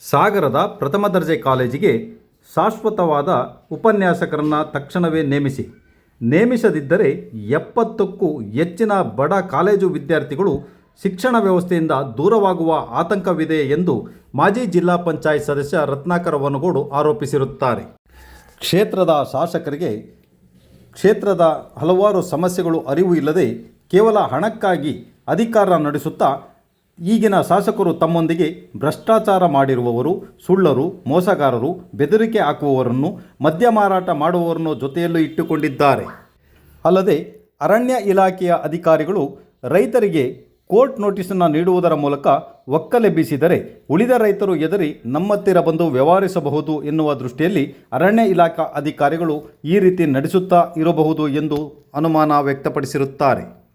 ಸಾಗರದ ಪ್ರಥಮ ದರ್ಜೆ ಕಾಲೇಜಿಗೆ ಶಾಶ್ವತವಾದ ಉಪನ್ಯಾಸಕರನ್ನು ತಕ್ಷಣವೇ ನೇಮಿಸಿ. ನೇಮಿಸದಿದ್ದರೆ ಎಪ್ಪತ್ತಕ್ಕೂ ಹೆಚ್ಚಿನ ಬಡ ಕಾಲೇಜು ವಿದ್ಯಾರ್ಥಿಗಳು ಶಿಕ್ಷಣ ವ್ಯವಸ್ಥೆಯಿಂದ ದೂರವಾಗುವ ಆತಂಕವಿದೆ ಎಂದು ಮಾಜಿ ಜಿಲ್ಲಾ ಪಂಚಾಯತ್ ಸದಸ್ಯ ರತ್ನಾಕರ ವನಗೋಡು ಆರೋಪಿಸಿರುತ್ತಾರೆ. ಕ್ಷೇತ್ರದ ಶಾಸಕರಿಗೆ ಕ್ಷೇತ್ರದ ಹಲವಾರು ಸಮಸ್ಯೆಗಳು ಅರಿವು ಇಲ್ಲದೆ ಕೇವಲ ಹಣಕ್ಕಾಗಿ ಅಧಿಕಾರ ನಡೆಸುತ್ತಾ ಈಗಿನ ಶಾಸಕರು ತಮ್ಮೊಂದಿಗೆ ಭ್ರಷ್ಟಾಚಾರ ಮಾಡಿರುವವರು, ಸುಳ್ಳರು, ಮೋಸಗಾರರು, ಬೆದರಿಕೆ ಹಾಕುವವರನ್ನು ಮದ್ಯ ಮಾರಾಟ ಮಾಡುವವರನ್ನು ಜೊತೆಯಲ್ಲೂ ಇಟ್ಟುಕೊಂಡಿದ್ದಾರೆ. ಅಲ್ಲದೆ ಅರಣ್ಯ ಇಲಾಖೆಯ ಅಧಿಕಾರಿಗಳು ರೈತರಿಗೆ ಕೋರ್ಟ್ ನೋಟಿಸನ್ನು ನೀಡುವುದರ ಮೂಲಕ ಒಕ್ಕಲೆಬ್ಬಿಸಿದರೆ ಉಳಿದ ರೈತರು ಎದರಿ ನಮ್ಮತ್ತಿರ ಬಂದು ವ್ಯವಹರಿಸಬಹುದು ಎನ್ನುವ ದೃಷ್ಟಿಯಲ್ಲಿ ಅರಣ್ಯ ಇಲಾಖಾ ಅಧಿಕಾರಿಗಳು ಈ ರೀತಿ ನಡೆಸುತ್ತಾ ಇರಬಹುದು ಎಂದು ಅನುಮಾನ ವ್ಯಕ್ತಪಡಿಸಿರುತ್ತಾರೆ.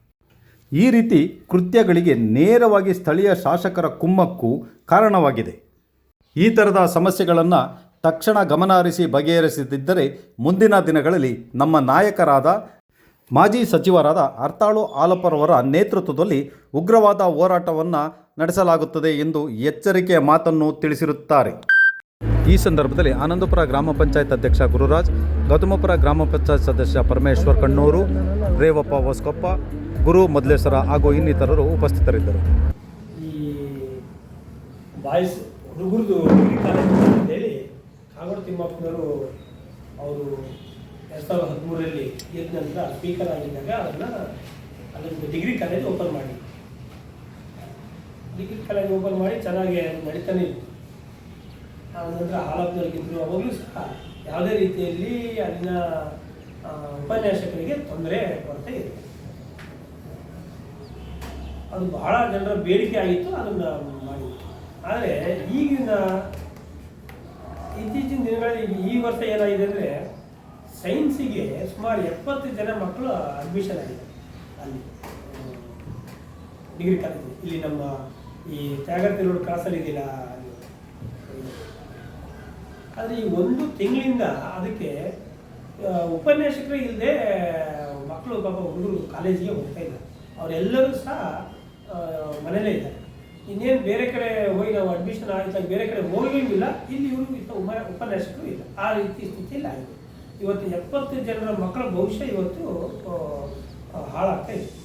ಈ ರೀತಿ ಕೃತ್ಯಗಳಿಗೆ ನೇರವಾಗಿ ಸ್ಥಳೀಯ ಶಾಸಕರ ಕುಮ್ಮಕ್ಕು ಕಾರಣವಾಗಿದೆ. ಈ ಥರದ ಸಮಸ್ಯೆಗಳನ್ನು ತಕ್ಷಣ ಗಮನ ಹರಿಸಿ ಬಗೆಹರಿಸದಿದ್ದರೆ ಮುಂದಿನ ದಿನಗಳಲ್ಲಿ ನಮ್ಮ ನಾಯಕರಾದ ಮಾಜಿ ಸಚಿವರಾದ ಅರ್ತಾಳು ಆಲಪ್ಪರವರ ನೇತೃತ್ವದಲ್ಲಿ ಉಗ್ರವಾದ ಹೋರಾಟವನ್ನು ನಡೆಸಲಾಗುತ್ತದೆ ಎಂದು ಎಚ್ಚರಿಕೆಯ ಮಾತನ್ನು ತಿಳಿಸಿರುತ್ತಾರೆ. ಈ ಸಂದರ್ಭದಲ್ಲಿ ಆನಂದಪುರ ಗ್ರಾಮ ಪಂಚಾಯತ್ ಅಧ್ಯಕ್ಷ ಗುರುರಾಜ್ ಗೌತಮಪುರ ಗ್ರಾಮ ಪಂಚಾಯತ್ ಸದಸ್ಯ ಪರಮೇಶ್ವರ್ ಕಣ್ಣೂರು, ರೇವಪ್ಪ ಹೊಸಕೊಪ್ಪ ಗುರು ಮೊದಲೇಶ್ವರ ಹಾಗೂ ಇನ್ನಿತರರು ಉಪಸ್ಥಿತರಿದ್ದರು. ಈ ಬಾಯ್ಸ್ ಹುಡುಗರದು ಡಿಗ್ರಿ ಕಾಲೇಜ್ ಅಂತೇಳಿ ಕಾಗೋಡು ತಿಮ್ಮಪ್ಪನವರು ಅವರು ಎರಡು ಸಾವಿರದ ಹದಿಮೂರರಲ್ಲಿ ಎದ್ದ ಸ್ಪೀಕರ್ ಆಗಿದ್ದಾಗ ಅದನ್ನು ಅದೊಂದು ಡಿಗ್ರಿ ಕಾಲೇಜ್ ಓಪನ್ ಮಾಡಿ. ಡಿಗ್ರಿ ಕಾಲೇಜ್ ಓಪನ್ ಮಾಡಿ ಚೆನ್ನಾಗಿ ನಡೀತಾನೆ ಇತ್ತು. ಆ ನಂತರ ಹಾಲಪ್ಪನವ್ರಿಗಿದ್ರು ಅವಾಗಲೂ ಸಹ ಯಾವುದೇ ರೀತಿಯಲ್ಲಿ ಅಲ್ಲಿನ ಉಪನ್ಯಾಸಕರಿಗೆ ತೊಂದರೆ ಕೊರತೆ ಇದೆ ಅದು ಬಹಳ ಜನರ ಬೇಡಿಕೆ ಆಗಿತ್ತು, ಅದನ್ನು ಮಾಡಿ ಆದರೆ ಈಗಿನ ಇತ್ತೀಚಿನ ದಿನಗಳಲ್ಲಿ ಈ ವರ್ಷ ಏನಾಗಿದೆ ಅಂದರೆ ಸೈನ್ಸಿಗೆ ಸುಮಾರು ಎಪ್ಪತ್ತು ಜನ ಮಕ್ಕಳು ಅಡ್ಮಿಷನ್ ಆಗಿದೆ ಅಲ್ಲಿ. ಡಿಗ್ರಿ ಕಾಲೇಜ್ ಇಲ್ಲಿ ನಮ್ಮ ಈ ತ್ಯಾಗತಿ ರೋಡ್ ಕ್ರಾಸಲ್ಲಿ ಇದೆಯಲ್ಲ ಆದರೆ ಈ ಒಂದು ತಿಂಗಳಿಂದ ಅದಕ್ಕೆ ಉಪನ್ಯಾಸಕರು ಇಲ್ಲದೆ ಮಕ್ಕಳು ಪಾಪ ಹುಡುಗರು ಕಾಲೇಜಿಗೆ ಹೋಗ್ತಾ ಇದ್ದಾರೆ. ಅವರೆಲ್ಲರೂ ಸಹ ಮನೇಲೇ ಇದ್ದಾರೆ. ಇನ್ನೇನು ಬೇರೆ ಕಡೆ ಹೋಗಿ ನಾವು ಅಡ್ಮಿಷನ್ ಆಗಿದ್ದ ಬೇರೆ ಕಡೆ ಹೋಗಿಲ್ಲ ಇಲ್ಲಿ ಇವರು ಇಂಥ ಉಮ ಉಪನ್ಯಾಸಕರು ಇಲ್ಲ. ಆ ರೀತಿ ಸ್ಥಿತಿಯಲ್ಲಿ ಆಯಿತು ಇವತ್ತು ಎಪ್ಪತ್ತು ಜನರ ಮಕ್ಕಳ ಭವಿಷ್ಯ ಇವತ್ತು ಹಾಳಾಗ್ತಾ ಇದೆ.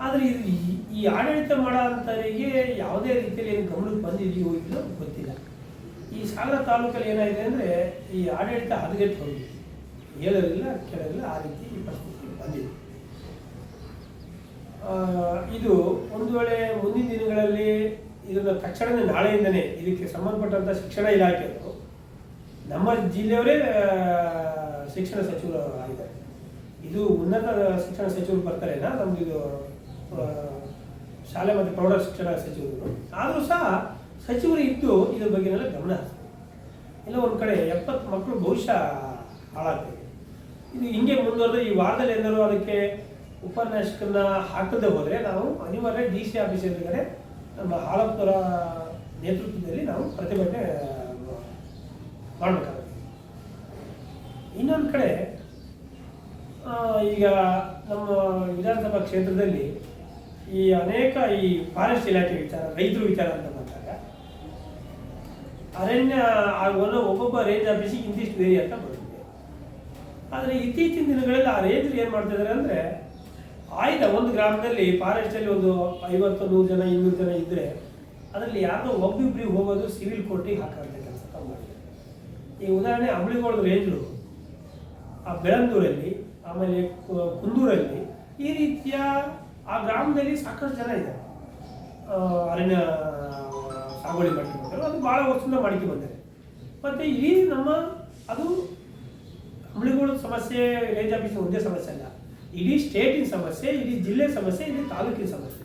ಆದರೆ ಇದು ಈ- ಈ ಆಡಳಿತ ಮಾಡೋಂಥವರಿಗೆ ಯಾವುದೇ ರೀತಿಯಲ್ಲಿ ಏನು ಗಮನಕ್ಕೆ ಬಂದಿದೆಯೋ ಇಲ್ಲೋ ಗೊತ್ತಿಲ್ಲ. ಈ ಸಾಗರ ತಾಲೂಕಲ್ಲಿ ಏನಾಗಿದೆ ಅಂದರೆ ಈ ಆಡಳಿತ ಹದಗೆಟ್ಟು ಹೋಗಿದೆ. ಹೇಳೋರಿಲ್ಲ ಕೇಳೋದಿಲ್ಲ, ಆ ರೀತಿ ಪರಿಸ್ಥಿತಿ ಬಂದಿದೆ. ಇದು ಒಂದು ವೇಳೆ ಮುಂದಿನ ದಿನಗಳಲ್ಲಿ ಇದನ್ನು ತಕ್ಷಣವೇ ನಾಳೆಯಿಂದನೇ ಇದಕ್ಕೆ ಸಂಬಂಧಪಟ್ಟಂಥ ಶಿಕ್ಷಣ ಇಲಾಖೆಯವರು ನಮ್ಮ ಜಿಲ್ಲೆಯವರೇ ಶಿಕ್ಷಣ ಸಚಿವರು ಆಗಿದ್ದಾರೆ. ಇದು ಉನ್ನತ ಶಿಕ್ಷಣ ಸಚಿವರು ಬರ್ತಾರೇನಾ? ನಮ್ದು ಇದು ಶಾಲೆ ಮತ್ತು ಪ್ರೌಢ ಶಿಕ್ಷಣ ಸಚಿವರು. ಆದರೂ ಸಹ ಸಚಿವರು ಇದ್ದು ಇದ್ರ ಬಗ್ಗೆನೆಲ್ಲ ಗಮನ ಹರಿಸ್ತಾರೆ ಇಲ್ಲ ಒಂದು ಕಡೆ ಎಪ್ಪತ್ತು ಮಕ್ಕಳು ಬಹುಶಃ ಹಾಳಾಗ್ತದೆ. ಇದು ಹಿಂಗೆ ಮುಂದುವರೆದ್ರೆ ಈ ವಾರದಲ್ಲಿ ಏನಾದರೂ ಅದಕ್ಕೆ ಉಪನ್ಯಾಸಕರನ್ನ ಹಾಕದೆ ಹೋದರೆ ನಾವು ಅನಿವಾರ್ಯ ಡಿ ಸಿ ಆಫೀಸ್ ಎದುರುಗಡೆ ನಮ್ಮ ಹಾಲಪ್ಪರ ನೇತೃತ್ವದಲ್ಲಿ ನಾವು ಪ್ರತಿಭಟನೆ ಮಾಡಬೇಕಾಗುತ್ತೆ. ಇನ್ನೊಂದು ಕಡೆ ಈಗ ನಮ್ಮ ವಿಧಾನಸಭಾ ಕ್ಷೇತ್ರದಲ್ಲಿ ಈ ಅನೇಕ ಈ ಫಾರೆಸ್ಟ್ ಇಲಾಖೆ ವಿಚಾರ, ರೈತರು ವಿಚಾರ ಅಂತ ಬಂದಾಗ, ಅರಣ್ಯ ಆಗುವಲ್ಲ ಒಬ್ಬೊಬ್ಬ ರೇಂಜ್ ಆಫೀಸಿಗೆ ಇಂತಿಷ್ಟು ವೇರಿ ಅಂತ ಬರುತ್ತೆ. ಆದರೆ ಇತ್ತೀಚಿನ ದಿನಗಳಲ್ಲಿ ಆ ರೇಂಜ್ ಏನು ಮಾಡ್ತಿದ್ದಾರೆ ಅಂದರೆ ಆಯ್ದ ಒಂದು ಗ್ರಾಮದಲ್ಲಿ ಫಾರೆಸ್ಟಲ್ಲಿ ಒಂದು ಐವತ್ತು, ನೂರು ಜನ, ಇನ್ನೂರು ಜನ ಇದ್ದರೆ ಅದರಲ್ಲಿ ಯಾರೋ ಒಬ್ಬಿಬ್ರಿಗೆ ಹೋಗೋದು ಸಿವಿಲ್ ಕೋರ್ಟಿಗೆ ಹಾಕೋಂಥ ಕೆಲಸ ಮಾಡಿದ್ದಾರೆ ಈ ಉದಾಹರಣೆ ಅಂಬಳಿಗೋಳದ ರೇಂಜರು ಆ ಬೆಳಂದೂರಲ್ಲಿ, ಆಮೇಲೆ ಕುಂದೂರಲ್ಲಿ ಈ ರೀತಿಯ ಆ ಗ್ರಾಮದಲ್ಲಿ ಸಾಕಷ್ಟು ಜನ ಇದ್ದಾರೆ. ಅರಣ್ಯ ಸಾಗುವಳಿ ಮಾಡ್ಕೊಂಡು ಅದು ಭಾಳ ವರ್ಷದಿಂದ ಮಾಡ್ಕೊಂಡು ಬಂದಿದೆ. ಮತ್ತು ಇಲ್ಲಿ ನಮ್ಮ, ಅದು ಅಂಬಳಿಗೋಳ ಸಮಸ್ಯೆ ರೇಂಜ್ ಆಫೀಸ್ ಒಂದೇ ಸಮಸ್ಯೆ ಅಲ್ಲ. ಇಡೀ ಸ್ಟೇಟಿನ ಸಮಸ್ಯೆ, ಇಡೀ ಜಿಲ್ಲೆ ಸಮಸ್ಯೆ, ಇಡೀ ತಾಲೂಕಿನ ಸಮಸ್ಯೆ.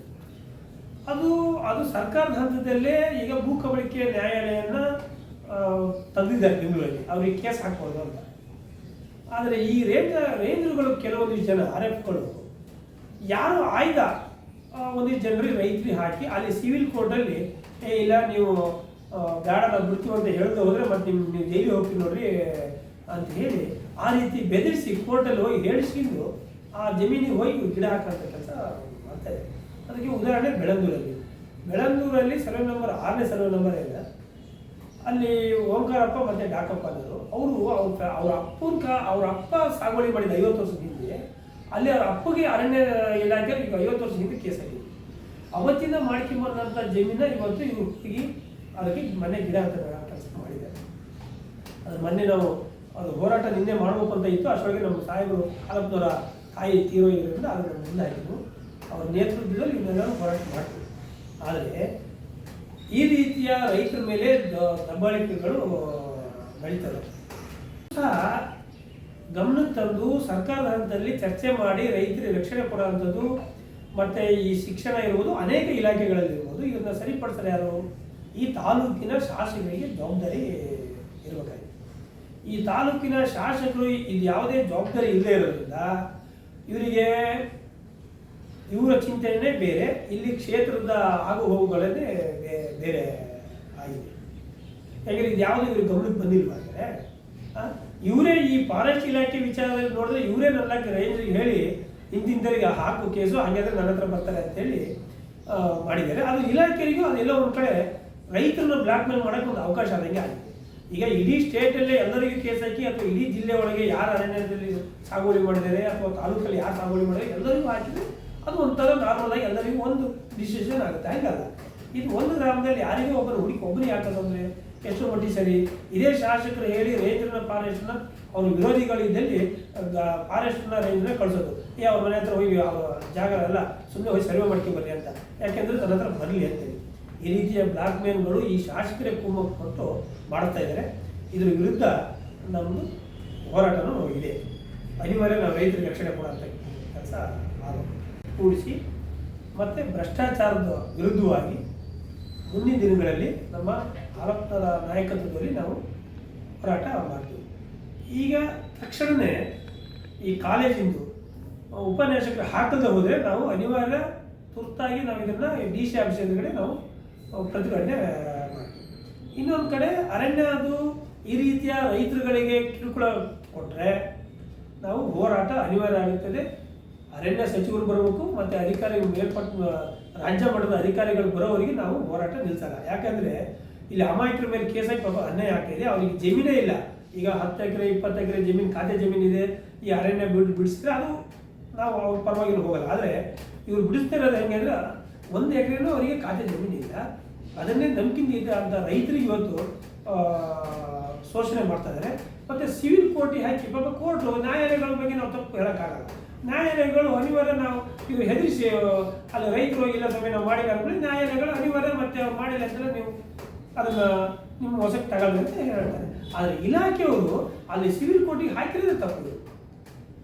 ಅದು ಅದು ಸರ್ಕಾರದ ಹಂತದಲ್ಲೇ ಈಗ ಭೂ ಕಬಳಿಕೆ ನ್ಯಾಯಾಲಯನ ತಂದಿದ್ದಾರೆ ಬೆಂಗಳೂರಲ್ಲಿ ಅವ್ರಿಗೆ ಕೇಸ್ ಹಾಕ್ಬೋದು ಅಂತ. ಆದರೆ ಈ ರೇಂಜ್ ರೇಂಜರ್ಗಳು ಕೆಲವೊಂದಿಷ್ಟು ಜನ ಆರ್ ಎಫ್ಗಳು ಯಾರು ಆಯ್ದ ಒಂದು ಜನರಿಗೆ ರೈತರಿಗೆ ಹಾಕಿ, ಅಲ್ಲಿ ಸಿವಿಲ್ ಕೋರ್ಟಲ್ಲಿ, ಏ, ಇಲ್ಲ, ನೀವು ಬೇಡ ನಾವು ಬಿಡ್ತೀವಿ ಅಂತ ಹೇಳ್ದೆ ಹೋದರೆ ಮತ್ತೆ ನಿಮ್ಗೆ ನೀವು ಜೈಲಿಗೆ ಹೋಗ್ತೀವಿ ನೋಡ್ರಿ, ಅಂತ ಹೇಳಿ, ಆ ರೀತಿ ಬೆದರಿಸಿ ಕೋರ್ಟಲ್ಲಿ ಹೋಗಿ ಹೇಳಿಸ್ಕೊಂಡು ಆ ಜಮೀನಿಗೆ ಹೋಗಿ ಗಿಡ ಹಾಕೋಂಥ ಕೆಲಸ ಮಾಡ್ತಾರೆ ಅದಕ್ಕೆ ಉದಾಹರಣೆ ಬೆಳಂದೂರಲ್ಲಿ. ಬೆಳಂದೂರಲ್ಲಿ ಸರ್ವೆ ನಂಬರ್ ಆರನೇ ಸರ್ವೆ ನಂಬರ್ ಇದೆ. ಅಲ್ಲಿ ಓಂಕಾರಪ್ಪ ಮತ್ತು ಡಾಕಪ್ಪ ಅನ್ನೋರು ಅವರು ಅವ್ರ ಅವ್ರ ಅಪ್ಪನ ಕ ಅವ್ರ ಅಪ್ಪ ಸಾಗುವಳಿ ಮಾಡಿದ ಐವತ್ತು ವರ್ಷದ ಹಿಂದೆ, ಅಲ್ಲಿ ಅವ್ರ ಅಪ್ಪಗೆ ಅರಣ್ಯ ಇಲಾಖೆ ಈಗ ಐವತ್ತು ವರ್ಷ ಹಿಂದೆ ಕೇಸ್ ಆಗಿದೆ. ಅವತ್ತಿಂದ ಮಾಡ್ಕೊಂಬಂದಂಥ ಜಮೀನ ಇವತ್ತು ಇವ್ರು ಹುಡುಗಿ ಅದಕ್ಕೆ ಮನೆ ಗಿಡ ಅಂತ ಕೆಲಸ ಮಾಡಿದ್ದಾರೆ. ಅದು ಮೊನ್ನೆ ನಾವು ಅದು ಹೋರಾಟ ನಿನ್ನೆ ಮಾಡಬೇಕು ಅಂತ ಇತ್ತು. ಅಷ್ಟೊಳಗೆ ನಮ್ಮ ಸಾಹೇಬರು ಕಾಲಪ್ಪನವರ ತಾಯಿ ತೀರೋ ಇರೋದ್ರಿಂದ ನಮ್ಮ ಮುಂದೆ ಹಾಕಿದ್ರು ಅವ್ರ ನೇತೃತ್ವದಲ್ಲಿ ಇವನ್ನೆಲ್ಲರೂ ಹೋರಾಟ ಮಾಡ್ತೀವಿ. ಆದರೆ ಈ ರೀತಿಯ ರೈತರ ಮೇಲೆ ದಬ್ಬಾಳಿಕೆಗಳು ನಡೀತದೆ ಸಹ ಗಮನಕ್ಕೆ ತಂದು ಸರ್ಕಾರದ ಹಂತದಲ್ಲಿ ಚರ್ಚೆ ಮಾಡಿ ರೈತರಿಗೆ ರಕ್ಷಣೆ ಕೊಡುವಂಥದ್ದು, ಮತ್ತು ಈ ಶಿಕ್ಷಣ ಇರುವುದು ಅನೇಕ ಇಲಾಖೆಗಳಲ್ಲಿ ಇರ್ಬೋದು. ಇದನ್ನ ಸರಿಪಡಿಸಲು ಯಾರು? ಈ ತಾಲೂಕಿನ ಶಾಸಕರಿಗೆ ಜವಾಬ್ದಾರಿ ಇರಬೇಕಾಗಿದೆ ಈ ತಾಲೂಕಿನ ಶಾಸಕರು ಇದು ಯಾವುದೇ ಜವಾಬ್ದಾರಿ ಇಲ್ಲದೆ ಇರೋದ್ರಿಂದ ಇವರಿಗೆ ಇವರ ಚಿಂತನೆ ಬೇರೆ, ಇಲ್ಲಿ ಕ್ಷೇತ್ರದ ಆಗು ಹೋಗುಗಳನ್ನೇ ಬೇರೆ ಆಗಿದೆ. ಯಾಕಂದ್ರೆ ಇದು ಯಾವುದು ಇವ್ರಿಗೆ ಗಮನಕ್ಕೆ ಬಂದಿಲ್ವಾ ಅಂದರೆ ಇವರೇ ಈ ಫಾರೆಸ್ಟ್ ಇಲಾಖೆ ವಿಚಾರದಲ್ಲಿ ನೋಡಿದ್ರೆ ಇವರೇ ನನ್ನ ರೇಂಜ್ಗೆ ಹೇಳಿ ಇಂತಿಂತರಿಗೆ ಹಾಕು ಕೇಸು, ಹಾಗಾದ್ರೆ ನನ್ನ ಹತ್ರ ಬರ್ತಾರೆ ಅಂತೇಳಿ ಮಾಡಿದ್ದಾರೆ. ಅದು ಇಲಾಖೆರಿಗೂ ಅದೆಲ್ಲ ಒಂದು ಕಡೆ ರೈತರನ್ನ ಬ್ಲ್ಯಾಕ್ ಮೇಲ್ ಮಾಡೋಕ್ಕೆ ಒಂದು ಅವಕಾಶ ಆದಂಗೆ ಆಗಿದೆ. ಈಗ ಇಡೀ ಸ್ಟೇಟಲ್ಲೇ ಎಲ್ಲರಿಗೂ ಕೇಸ್ ಹಾಕಿ ಅಥವಾ ಇಡೀ ಜಿಲ್ಲೆ ಒಳಗೆ ಯಾರು ಅರಣ್ಯದಲ್ಲಿ ಸಾಗುವಳಿ ಮಾಡಿದ್ದಾರೆ ಅಥವಾ ತಾಲೂಕಲ್ಲಿ ಯಾರು ಸಾಗುವಳಿ ಮಾಡಿದ್ದಾರೆ ಎಲ್ಲರಿಗೂ ಹಾಕಿದ್ರೆ ಅದು ಒಂಥರ ನಾರ್ಮಲ್ ಆಗಿ ಎಲ್ಲರಿಗೂ ಒಂದು ಡಿಸಿಷನ್ ಆಗುತ್ತೆ. ಹಂಗಲ್ಲ. ಇದು ಒಂದು ಗ್ರಾಮದಲ್ಲಿ ಯಾರಿಗೂ ಒಬ್ಬರು ಹುಡುಕಿ ಒಬ್ಬರಿಗೆ ಹಾಕೋದಂದ್ರೆ ಎಷ್ಟು ಮಟ್ಟಿಗೆ ಸರಿ. ಇದೇ ಶಾಸಕರು ಹೇಳಿ ರೇಂಜ್ನ ಫಾರೆಸ್ಟ್ನ ಅವ್ರ ವಿರೋಧಿಗಳಿದ್ದಲ್ಲಿ ಫಾರೆಸ್ಟ್ನ ರೇಂಜ್ನ ಕಳಿಸೋದು. ಏ, ಅವ್ರ ಮನೆ ಹತ್ರ ಹೋಗಿ ಜಾಗ ಎಲ್ಲ ಸುಮ್ಮನೆ ಹೋಗಿ ಸರ್ವೆ ಮಾಡ್ಕೊಂಡು ಬರ್ರಿ ಅಂತ. ಯಾಕೆಂದ್ರೆ ನನ್ನ ಹತ್ರ ಬರಲಿ ಅಂತೇಳಿ ಈ ರೀತಿಯ ಬ್ಲಾಕ್ ಮೇಲ್ಗಳು ಈ ಶಾಸಕರೇ ಕುಮ್ಮಕ್ಕೆ ಕೊಟ್ಟು ಮಾಡ್ತಾ ಇದ್ದಾರೆ. ಇದ್ರ ವಿರುದ್ಧ ನಮ್ಮದು ಹೋರಾಟನೂ ಇದೆ. ಅನಿವಾರ್ಯ ನಾವು ರೈತರಿಗೆ ರಕ್ಷಣೆ ಕೊಡುವಂಥ ಕೆಲಸ ಕೂಡಿಸಿ, ಮತ್ತು ಭ್ರಷ್ಟಾಚಾರದ ವಿರುದ್ಧವಾಗಿ ಮುಂದಿನ ದಿನಗಳಲ್ಲಿ ನಮ್ಮ ಆರಕ್ತದ ನಾಯಕತ್ವದಲ್ಲಿ ನಾವು ಹೋರಾಟ ಮಾಡ್ತೀವಿ. ಈಗ ತಕ್ಷಣವೇ ಈ ಕಾಲೇಜಿಂದು ಉಪನ್ಯಾಸಕರು ಹಾಕದೆ ಹೋದರೆ ನಾವು ಅನಿವಾರ್ಯ ತುರ್ತಾಗಿ ನಾವು ಇದನ್ನು ಡಿ ಸಿ ಆಫೀಸ್ ಎದುರುಗಡೆ ನಾವು ಪ್ರತಿಭಟನೆ ಮಾಡ್ತೀವಿ ಇನ್ನೊಂದು ಕಡೆ ಅರಣ್ಯ ಅದು ಈ ರೀತಿಯ ರೈತರುಗಳಿಗೆ ಕಿರುಕುಳ ಕೊಟ್ಟರೆ ನಾವು ಹೋರಾಟ ಅನಿವಾರ್ಯ ಆಗುತ್ತದೆ. ಅರಣ್ಯ ಸಚಿವರು ಬರಬೇಕು, ಮತ್ತು ಅಧಿಕಾರಿಗಳು ಮೇಲ್ಪಟ್ಟ ರಾಜ್ಯ ಮಟ್ಟದ ಅಧಿಕಾರಿಗಳು ಬರೋವರಿಗೆ ನಾವು ಹೋರಾಟ ನಿಲ್ಸಲ್ಲ. ಯಾಕಂದರೆ ಇಲ್ಲಿ ಅಮಾಯಕರ ಮೇಲೆ ಕೇಸ್ ಹಾಕಿ ಪಾಪ ಅನ್ಯಾಯ ಆಗ್ತಾಯಿದೆ ಅವರಿಗೆ ಜಮೀನೇ ಇಲ್ಲ. ಈಗ ಹತ್ತು ಎಕರೆ, ಇಪ್ಪತ್ತು ಎಕರೆ ಜಮೀನು, ಖಾತೆ ಜಮೀನಿದೆ ಈ ಅರಣ್ಯ ಬಿಡ್ ಬಿಡಿಸಿದ್ರೆ ಅದು ನಾವು ಅವ್ರ ಪರವಾಗಿ ಹೋಗಲ್ಲ. ಆದರೆ ಇವ್ರು ಬಿಡಿಸ್ತಾ ಇರೋದು ಹೆಂಗೆ ಅಂದ್ರೆ ಒಂದು ಎಕರೆನೂ ಅವರಿಗೆ ಖಾತೆ ಜಮೀನು ಇಲ್ಲ. ಅದನ್ನೇ ನಂಬಿಕೆಯಿಂದ ಅಂತ ರೈತರಿಗೆ ಇವತ್ತು ಶೋಷಣೆ ಮಾಡ್ತಾ ಇದ್ದಾರೆ ಮತ್ತು ಸಿವಿಲ್ ಕೋರ್ಟ್ ಹಾಕಿ, ಪಾಪ ಕೋರ್ಟ್ ನ್ಯಾಯಾಲಯಗಳ ಬಗ್ಗೆ ನಾವು ತಪ್ಪು ಹೇಳೋಕ್ಕಾಗಲ್ಲ. ನ್ಯಾಯಾಲಯಗಳು ಅನಿವಾರ್ಯ ನಾವು ಇವು ಹೆದರಿಸಿ ಅಲ್ಲಿ ರೈತರು ಇಲ್ಲ ಸಮಯ ನಾವು ಮಾಡಿಲ್ಲ ಅಂದ್ರೆ ನ್ಯಾಯಾಲಯಗಳು ಅನಿವಾರ್ಯ ಮತ್ತೆ ಮಾಡಿಲ್ಲ ಅಂದರೆ ನೀವು ಅದನ್ನು ನಿಮ್ಮ ಹೊಸಕ್ಕೆ ತಗೊಳ್ಳಿ ಅಂತ ಹೇಳ್ತಾರೆ. ಆದರೆ ಇಲಾಖೆಯವರು ಅಲ್ಲಿ ಸಿವಿಲ್ ಕೋರ್ಟಿಗೆ ಹಾಕಿರೋದೇ ತಪ್ಪು.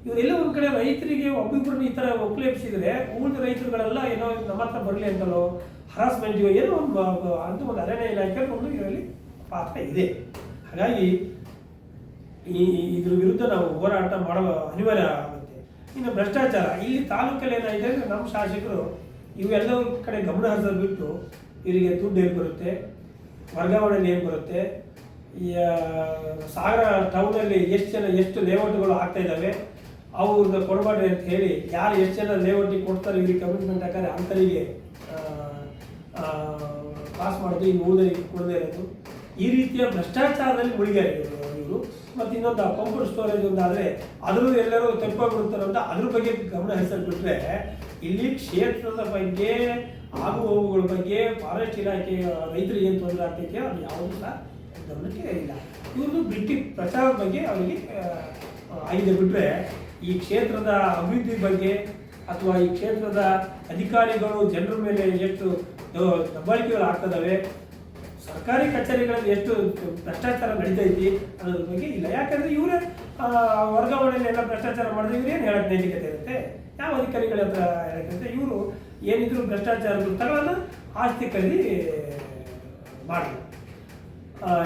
ಇವರೆಲ್ಲ ಒಂದು ಕಡೆ ರೈತರಿಗೆ ಒಬ್ಬಿಬ್ಬರನ್ನ ಈ ಥರ ಒಕ್ಕಲೇಪಿಸಿದ್ರೆ ಉಳಿದ ರೈತರುಗಳೆಲ್ಲ ಏನೋ ನಮ್ಮ ಹತ್ರ ಬರಲಿ ಅಂತಲೋ ಹರಾಸ್ಮೆಂಟ್ ಏನೋ ಒಂದು ಅಂತ ಒಂದು ಅರಣ್ಯ ಇಲಾಖೆ ಒಂದು ಇದರಲ್ಲಿ ಪಾತ್ರ ಇದೆ. ಹಾಗಾಗಿ ಈ ಇದ್ರ ವಿರುದ್ಧ ನಾವು ಹೋರಾಟ ಮಾಡುವ ಅನಿವಾರ್ಯ ಆಗುತ್ತೆ. ಇನ್ನು ಭ್ರಷ್ಟಾಚಾರ, ಇಲ್ಲಿ ತಾಲೂಕಲ್ಲಿ ಏನಾಗಿದೆ ಅಂದರೆ ನಮ್ಮ ಶಾಸಕರು ಇವೆಲ್ಲರ ಕಡೆ ಗಮನ ಹರಿಸೋದು ಬಿಟ್ಟು ಇವರಿಗೆ ದುಡ್ಡು ಹೇಗೆ ಬರುತ್ತೆ ವರ್ಗಾವಣೆ ಏನು ಬರುತ್ತೆ, ಈ ಸಾಗರ ಟೌನಲ್ಲಿ ಎಷ್ಟು ಜನ, ಎಷ್ಟು ಲೇಔಟ್ಗಳು ಆಗ್ತಾ ಇದ್ದಾವೆ ಅವ್ರನ್ನ ಕೊಡಬೇಡ್ರಿ ಅಂತ ಹೇಳಿ ಯಾರು ಎಷ್ಟು ಜನ ಲೇಔಟಿಗೆ ಕೊಡ್ತಾರೆ ಇಲ್ಲಿ ಕಮಿಟ್ಮೆಂಟ್ ಹಾಕಿದ್ರೆ ಅಂಥವರಿಗೆ ಪಾಸ್ ಮಾಡೋದು ಇನ್ನು ಉಳಿದ ಕೊಡದೇ ಇರೋದು. ಈ ರೀತಿಯ ಭ್ರಷ್ಟಾಚಾರದಲ್ಲಿ ಮುಳುಗಿದ್ದಾರೆ ಇವರು. ಮತ್ತೆ ಇನ್ನೊಂದು ಕಂಪ್ಯೂಟರ್ ಸ್ಟೋರೇಜ್ ಒಂದು ಆದರೆ ಅದರಲ್ಲೂ ಎಲ್ಲರೂ ಅಂತ ಅದ್ರ ಬಗ್ಗೆ ಗಮನ ಹರಿಸಲು ಬಿಟ್ಟರೆ ಇಲ್ಲಿ ಕ್ಷೇತ್ರದ ಬಗ್ಗೆ, ಆಗು ಹೋಗುಗಳ ಬಗ್ಗೆ ಫಾರೆಸ್ಟ್ ಇಲಾಖೆ, ರೈತರಿಗೆ ಏನು ತೊಂದರೆ ಆಗ್ತೈತೆ ಅದು ಯಾವುದೂ ಸಹ ಗಮನಕ್ಕೆ ಇಲ್ಲ. ಇವ್ರದ್ದು ಬ್ರಿಟಿಷ್ ಪ್ರಚಾರದ ಬಗ್ಗೆ ಅವರಿಗೆ ಆಗಿದೆ ಬಿಟ್ಟರೆ ಈ ಕ್ಷೇತ್ರದ ಅಭಿವೃದ್ಧಿ ಬಗ್ಗೆ ಅಥವಾ ಈ ಕ್ಷೇತ್ರದ ಅಧಿಕಾರಿಗಳು ಜನರ ಮೇಲೆ ಎಷ್ಟು ದಬ್ಬಾಳಿಕೆಗಳು ಆಗ್ತದವೆ, ಸರ್ಕಾರಿ ಕಚೇರಿಗಳಲ್ಲಿ ಎಷ್ಟು ಭ್ರಷ್ಟಾಚಾರ ನಡೀತೈತಿ ಅನ್ನೋದ್ರ ಬಗ್ಗೆ ಇಲ್ಲ. ಯಾಕಂದ್ರೆ ಇವರೇ ವರ್ಗಾವಣೆಯಲ್ಲಿ ಎಲ್ಲ ಭ್ರಷ್ಟಾಚಾರ ಮಾಡಿದ್ರೆ ಇವ್ರು ಏನು ಹೇಳಕ್ ನೈತಿಕತೆ ಇರುತ್ತೆ? ಯಾವ ಅಧಿಕಾರಿಗಳ ಹತ್ರ ಹೇಳಕ್ಕಿರುತ್ತೆ ಇವರು ಏನಿದ್ರು ಭ್ರಷ್ಟಾಚಾರ ತಗೊಳ್ಳೋಣ ಆಸ್ತಿ ಖರೀದಿ ಮಾಡಿ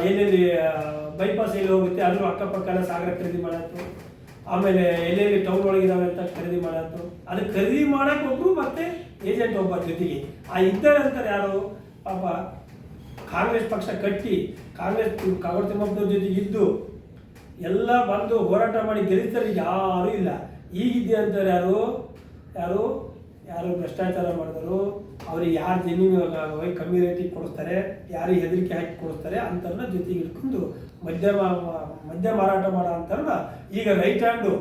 ಎಲ್ಲೆಲ್ಲಿ ಬೈಪಾಸ್ ಎಲ್ಲಿ ಹೋಗುತ್ತೆ ಅದ್ರ ಅಕ್ಕಪಕ್ಕ ಎಲ್ಲ ಸಾಗರ ಖರೀದಿ ಮಾಡತ್ತು ಆಮೇಲೆ ಎಲ್ಲೆಲ್ಲಿ ಟೌನ್ ಒಳಗಿದಾವೆ ಅಂತ ಖರೀದಿ ಮಾಡೋದು ಅದು ಖರೀದಿ ಮಾಡೋಕೆ ಒಬ್ರು ಮತ್ತೆ ಏಜೆಂಟ್ ಒಬ್ಬ ಜೊತೆಗೆ. ಆ ಇದ್ದಾರೆ ಅಂತಾರೆ ಯಾರು? ಪಾಪ ಕಾಂಗ್ರೆಸ್ ಪಕ್ಷ ಕಟ್ಟಿ, ಕಾಂಗ್ರೆಸ್ ಕಾಂಗ್ರೆಸ್ ತಿಮ್ಮಪ್ಪನ ಜೊತೆಗೆ ಇದ್ದು ಎಲ್ಲ ಬಂದು ಹೋರಾಟ ಮಾಡಿ ಗೆಲ್ಲಿಸ್ತಾರೆ ಯಾರೂ ಇಲ್ಲ. ಈಗಿದ್ದೆ ಅಂತಾರೆ ಯಾರು? ಯಾರು? ಯಾರು ಭ್ರಷ್ಟಾಚಾರ ಮಾಡಿದರು ಅವ್ರಿಗೆ ಯಾರು ಜಮೀನು ಹೋಗಿ ಕಮ್ಮಿ ರೇಟಿಗೆ ಕೊಡಿಸ್ತಾರೆ? ಯಾರಿಗೆ ಹೆದರಿಕೆ ಹಾಕಿ ಕೊಡಿಸ್ತಾರೆ? ಅಂಥವ್ರನ್ನ ಜೊತೆಗೆ ಇಟ್ಕೊಂಡು ಮದ್ಯ ಮಾ- ಮದ್ಯ ಮಾರಾಟ ಮಾಡೋ ಅಂತಲ್ಲ ಈಗ ರೈಟ್ ಹ್ಯಾಂಡು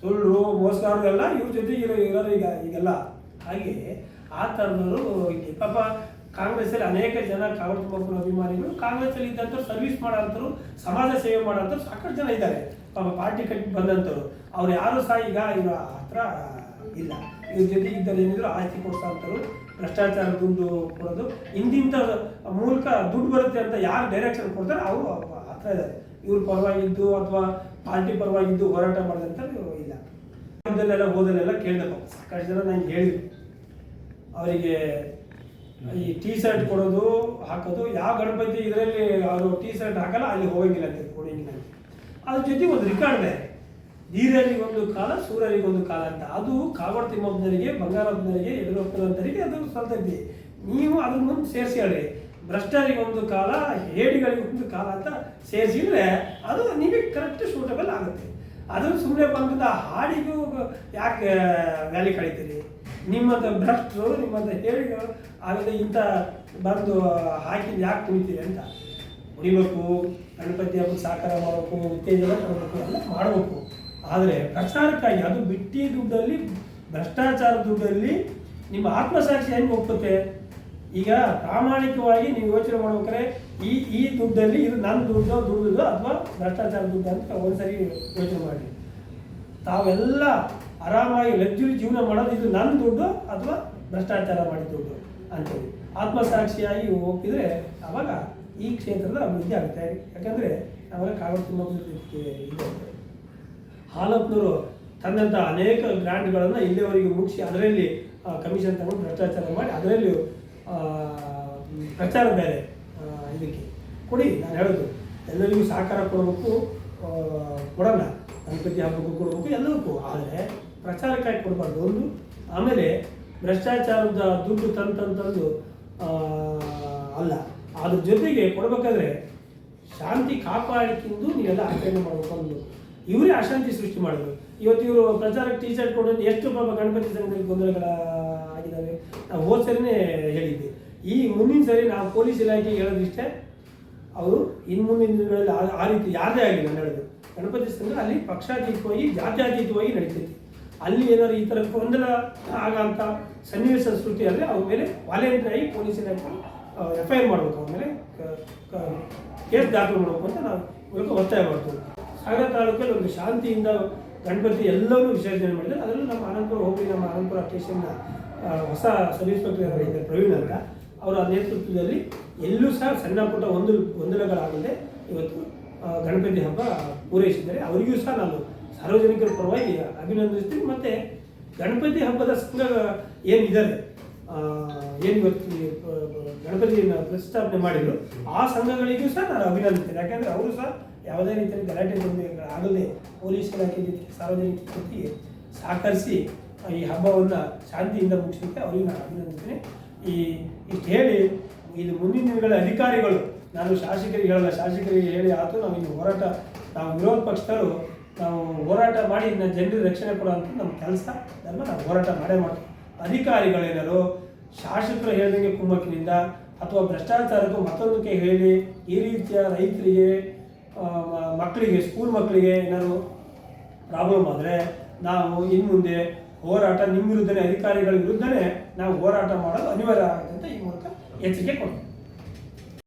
ಸುಳ್ಳು ಮೋಸಗಾರದೆಲ್ಲ ಇವ್ರ ಜೊತೆ ಇರೋ ಇರೋರು ಈಗ, ಈಗೆಲ್ಲ. ಹಾಗೆ ಆ ಥರದವರು ಪಾಪ ಕಾಂಗ್ರೆಸ್ಸಲ್ಲಿ ಅನೇಕ ಜನ ಕಾಂಗ್ರೆಸ್ ತುಮಕೂರು ಅಭಿಮಾನಿಗಳು ಕಾಂಗ್ರೆಸ್ಸಲ್ಲಿ ಇದ್ದಂಥವ್ರು ಸರ್ವಿಸ್ ಮಾಡೋಂಥವ್ರು, ಸಮಾಜ ಸೇವೆ ಮಾಡೋಂಥವ್ರು ಸಾಕಷ್ಟು ಜನ ಇದ್ದಾರೆ. ಪಾಪ ಪಾರ್ಟಿ ಕಟ್ಟಿ ಬಂದಂಥವ್ರು. ಅವ್ರು ಯಾರು ಸಹ ಈಗ ಇವ್ರ ಹತ್ರ ಇಲ್ಲ. ಇವ್ರ ಜೊತೆ ಇದ್ದಾರೆ ಏನಿದ್ರು ಆಸ್ತಿ ಅಂಥವ್ರು, ಭ್ರಷ್ಟಾಚಾರ ದುಡ್ಡು ಕೊಡೋದು ಇಂದಿಂಥ ಮೂಲಕ ದುಡ್ಡು ಬರುತ್ತೆ ಅಂತ ಯಾರು ಡೈರೆಕ್ಷನ್ ಕೊಡ್ತಾರೆ ಅವರು ಹತ್ರ ಇದ್ದಾರೆ. ಇವ್ರ ಪರವಾಗಿದ್ದು ಅಥವಾ ಪಾರ್ಟಿ ಪರವಾಗಿದ್ದು ಹೋರಾಟ ಮಾಡಿದಂಥ ಇಲ್ಲ. ಇದನ್ನೆಲ್ಲ ಹೋದಲ್ಲೆಲ್ಲ ಕೇಳಿದಪ್ಪ ಸಾಕಷ್ಟು ಜನ ನಂಗೆ ಹೇಳಿದ್ರು. ಅವರಿಗೆ ಈ ಟೀ ಶರ್ಟ್ ಕೊಡೋದು, ಹಾಕೋದು, ಯಾವ ಗಣಪತಿ ಇದರಲ್ಲಿ ಅವರು ಟೀ ಶರ್ಟ್ ಹಾಕಲ್ಲ, ಅಲ್ಲಿ ಹೋಗಂಗಿಲ್ಲ ಅಂತ ಕೊಡಂಗಿಲ್ಲ ಅಂತ. ಅದ್ರ ಜೊತೆ ಒಂದು ರಿಕಾರ್ಡ್ ಇದೆ. ನೀರಲ್ಲಿಗೆ ಒಂದು ಕಾಲ ಸೂರ್ಯರಿಗೆ ಒಂದು ಕಾಲ ಅಂತ. ಅದು ಕಾಗಡ ತಿಮ್ಮಪ್ಪನರಿಗೆ ಬಂಗಾರಪ್ಪನರಿಗೆ ಯಡಿಯೂರಪ್ಪನಂತರಿಗೆ ಅದು ಸ್ವಲ್ಪ ನೀವು ಅದ್ರ ಮುಂದೆ ಸೇರಿಸಿ ಹೇಳ್ರಿ. ಭ್ರಷ್ಟರಿಗೆ ಒಂದು ಕಾಲ, ಹೇಡಿಗಳಿಗೆ ಒಂದು ಕಾಲ ಅಂತ ಸೇರಿಸಿದ್ರೆ ಅದು ನಿಮಗೆ ಕರೆಕ್ಟ್ ಸೂಟಬಲ್ ಆಗುತ್ತೆ. ಅದು ಸುಮ್ಮನೆ ಬಂದ ಹಾಡಿಗೂ ಯಾಕೆ ವ್ಯಾಲಿ ಕಳೀತೀರಿ? ನಿಮ್ಮಂಥ ಭ್ರಷ್ಟರು ನಿಮ್ಮಂಥ ಹೇಳಿಗಳು ಆಗದೆ ಇಂಥ ಬಂದು ಹಾಕಿ ಯಾಕೆ ಕುಡಿತೀರಿ ಅಂತ? ಕುಡಿಬೇಕು ಗಣಪತಿ ಹಬ್ಬ ಸಾಕಾರ ಮಾಡಬೇಕು, ಉತ್ತೇಜನ ಕೊಡಬೇಕು, ಎಲ್ಲ ಮಾಡಬೇಕು. ಆದರೆ ಪ್ರಚಾರಕ್ಕಾಗಿ ಅದು ಬಿಟ್ಟಿ ದುಡ್ಡಲ್ಲಿ, ಭ್ರಷ್ಟಾಚಾರ ದುಡ್ಡಲ್ಲಿ ನಿಮ್ಮ ಆತ್ಮಸಾಕ್ಷಿ ಹೆಂಗೆ ಒಪ್ಪುತ್ತೆ? ಈಗ ಪ್ರಾಮಾಣಿಕವಾಗಿ ನೀವು ಯೋಚನೆ ಮಾಡ್ಬೇಕಾದ್ರೆ ಈ ಈ ದುಡ್ಡಲ್ಲಿ ಇದು ನನ್ನ ದುಡ್ಡು ದುಡ್ಡು ಅಥವಾ ಭ್ರಷ್ಟಾಚಾರ ದುಡ್ಡು ಅಂತ ಒಂದ್ಸರಿ ಯೋಚನೆ ಮಾಡಿ. ತಾವೆಲ್ಲ ಆರಾಮಾಗಿ ಲಗ್ಜುರಿ ಜೀವನ ಮಾಡೋದು ಇದು ನನ್ನ ದುಡ್ಡು ಅಥವಾ ಭ್ರಷ್ಟಾಚಾರ ಮಾಡಿದ ದುಡ್ಡು ಅಂತೇಳಿ. ಆತ್ಮಸಾಕ್ಷಿಯಾಗಿ ಒಪ್ಪಿದ್ರೆ ಅವಾಗ ಈ ಕ್ಷೇತ್ರದ ಅಭಿವೃದ್ಧಿ ಆಗುತ್ತೆ. ಯಾಕಂದರೆ ಅವರ ಕಾಗದ ಇದೆ ಹಾಲಪ್ಪನವರು ತನ್ನಂಥ ಅನೇಕ ಗ್ರ್ಯಾಂಡ್ಗಳನ್ನು ಇಲ್ಲಿವರೆಗೆ ಮುಗಿಸಿ ಅದರಲ್ಲಿ ಕಮಿಷನ್ ತಗೊಂಡು ಭ್ರಷ್ಟಾಚಾರ ಮಾಡಿ ಅದರಲ್ಲಿ ಪ್ರಚಾರ ಬೇರೆ ಇದಕ್ಕೆ. ಕೊಡಿ, ನಾನು ಹೇಳೋದು. ಎಲ್ಲರಿಗೂ ಸಹಕಾರ ಕೊಡಬೇಕು ಕೊಡೋಣ ಗಣಪತಿ ಹಬ್ಬಕ್ಕೂ ಕೊಡಬೇಕು ಎಲ್ಲದಕ್ಕೂ ಆದರೆ ಪ್ರಚಾರಕ್ಕಾಗಿ ಕೊಡಬಾರ್ದು. ಒಂದು, ಆಮೇಲೆ ಭ್ರಷ್ಟಾಚಾರದ ದುಡ್ಡು ತಂತಂತಂದು ಅಲ್ಲ. ಅದ್ರ ಜೊತೆಗೆ ಕೊಡಬೇಕಾದ್ರೆ ಶಾಂತಿ ಕಾಪಾಡಿಕೊಂಡು ನೀವೆಲ್ಲ ಆಚರಣೆ ಮಾಡಬೇಕು ಅಂದು ಇವರೇ ಅಶಾಂತಿ ಸೃಷ್ಟಿ ಮಾಡಿದ್ರು. ಇವತ್ತು ಇವರು ಪ್ರಚಾರಕ್ಕೆ ಟೀ ಶರ್ಟ್ ಕೊಡೋದು, ಎಷ್ಟು ಪಾಪ ಗಣಪತಿ ಸಂಘದಲ್ಲಿ ಗೊಂದಲಗಳ ಆಗಿದ್ದಾವೆ ನಾವು ಹೋದ ಸರಿನೇ ಹೇಳಿದ್ವಿ ಈ ಮುಂದಿನ ಸರಿ ನಾವು ಪೊಲೀಸ್ ಇಲಾಖೆಗೆ ಹೇಳೋದಿಷ್ಟೇ, ಅವರು ಇನ್ನು ಮುಂದಿನ ದಿನಗಳಲ್ಲಿ ಆ- ರೀತಿ ಯಾರದೇ ಆಗಿಲ್ಲ ಹೇಳೋದು ಗಣಪತಿ ಸಂಘ ಅಲ್ಲಿ ಪಕ್ಷಾತೀತವಾಗಿ, ಜಾತ್ಯಾತೀತವಾಗಿ ನಡೀತೈತಿ. ಅಲ್ಲಿ ಏನಾದ್ರು ಈ ಥರ ಗೊಂದಲ ಆಗಂತ ಸನ್ನಿವೇಶ ಸೃಷ್ಟಿ ಆದರೆ ಅವ್ರ ಮೇಲೆ ವಾಲೆಂಟ್ರಿ ಆಗಿ ಪೊಲೀಸ್ ಇಲಾಖೆ ಎಫ್ ಐ ಆರ್ ಮಾಡಬೇಕು. ಅವ್ರ ಮೇಲೆ ಕೇಸ್ ದಾಖಲು ಮಾಡಬೇಕು ಅಂತ ನಾವು ಇವಾಗ ಒತ್ತಾಯ ಮಾಡ್ತೀವಿ. ಸಾಗರ ತಾಲೂಕಲ್ಲಿ ಒಂದು ಶಾಂತಿಯಿಂದ ಗಣಪತಿ ಎಲ್ಲರೂ ವಿಸರ್ಜನೆ ಮಾಡಿದ್ದಾರೆ. ಅದರಲ್ಲೂ ನಮ್ಮ ಆನಂದಪುರ ಹೋಗಿ ನಮ್ಮ ಅನಂತಪುರ ಸ್ಟೇಷನ್ನ ಹೊಸ ಸಬ್ ಇನ್ಸ್ಪೆಕ್ಟರ್ ಇದ್ದಾರೆ ಪ್ರವೀಣ್ ಅಂತ. ಅವರ ನೇತೃತ್ವದಲ್ಲಿ ಎಲ್ಲೂ ಸಹ ಸಣ್ಣ ಪುಟ್ಟ ಒಂದು ಗೊಂದಲಗಳಾಗದೆ ಇವತ್ತು ಗಣಪತಿ ಹಬ್ಬ ಪೂರೈಸಿದ್ದಾರೆ. ಅವರಿಗೂ ಸಹ ನಾನು ಸಾರ್ವಜನಿಕರ ಪರವಾಗಿ ಅಭಿನಂದಿಸ್ತೀನಿ. ಮತ್ತು ಗಣಪತಿ ಹಬ್ಬದ ಸಂಘ ಏನಿದ್ದಾರೆ ಏನು ಇವತ್ತು ಗಣಪತಿಯನ್ನು ಪ್ರತಿಷ್ಠಾಪನೆ ಮಾಡಿದ್ರು, ಆ ಸಂಘಗಳಿಗೂ ಸಹ ನಾನು ಅಭಿನಂದಿಸ್ತೇನೆ. ಯಾಕೆಂದರೆ ಅವರು ಸಹ ಯಾವುದೇ ರೀತಿಯಲ್ಲಿ ಗಲಾಟೆ ಆಗದೆ ಪೊಲೀಸ್ ಇಲಾಖೆ ಸಾರ್ವಜನಿಕ ಸಹಕರಿಸಿ ಈ ಹಬ್ಬವನ್ನು ಶಾಂತಿಯಿಂದ ಮುಗಿಸಲಿಕ್ಕೆ ಅವರಿಗೆ ನಾನು ಅಭಿನಂದಿಸ್ತೇನೆ ಈ ಇಷ್ಟು ಹೇಳಿ, ಇದು ಮುಂದಿನ ದಿನಗಳ ಅಧಿಕಾರಿಗಳು, ನಾನು ಶಾಸಕರಿಗೆ ಹೇಳಲ್ಲ, ಶಾಸಕರಿಗೆ ಹೇಳಿ ಆತು ನಾವು ಇನ್ನು ಹೋರಾಟ, ನಾವು ವಿರೋಧ ಪಕ್ಷದವರು, ನಾವು ಹೋರಾಟ ಮಾಡಿ ಇನ್ನು ಜನರಿಗೆ ರಕ್ಷಣೆ ಕೊಡುವಂಥ ನಮ್ಮ ಕೆಲಸ, ಧರ್ಮ, ನಾವು ಹೋರಾಟ ಮಾಡೇ ಮಾಡ್ತೀವಿ. ಅಧಿಕಾರಿಗಳೇನಾರು, ಶಾಸಕರು ಹೇಳಿದಂಗೆ ಕುಮ್ಮಕ್ಕಿನಿಂದ ಅಥವಾ ಭ್ರಷ್ಟಾಚಾರಕ್ಕೂ ಮತ್ತೊಂದಕ್ಕೆ ಹೇಳಿ, ಈ ರೀತಿಯ ರೈತರಿಗೆ ಮಕ್ಕಳಿಗೆ ಸ್ಕೂಲ್ ಮಕ್ಕಳಿಗೆ ಏನಾದರೂ ಪ್ರಾಬ್ಲಮ್ ಆದರೆ ನಾವು ಇನ್ನು ಮುಂದೆ ಹೋರಾಟ ನಿಮ್ಮ ವಿರುದ್ಧನೇ, ಅಧಿಕಾರಿಗಳ ವಿರುದ್ಧನೇ ನಾವು ಹೋರಾಟ ಮಾಡೋದು ಅನಿವಾರ್ಯ ಆಗುತ್ತೆ ಅಂತ ಈ ಮೂಲಕ ಎಚ್ಚರಿಕೆ ಕೊಡ್ತೀವಿ.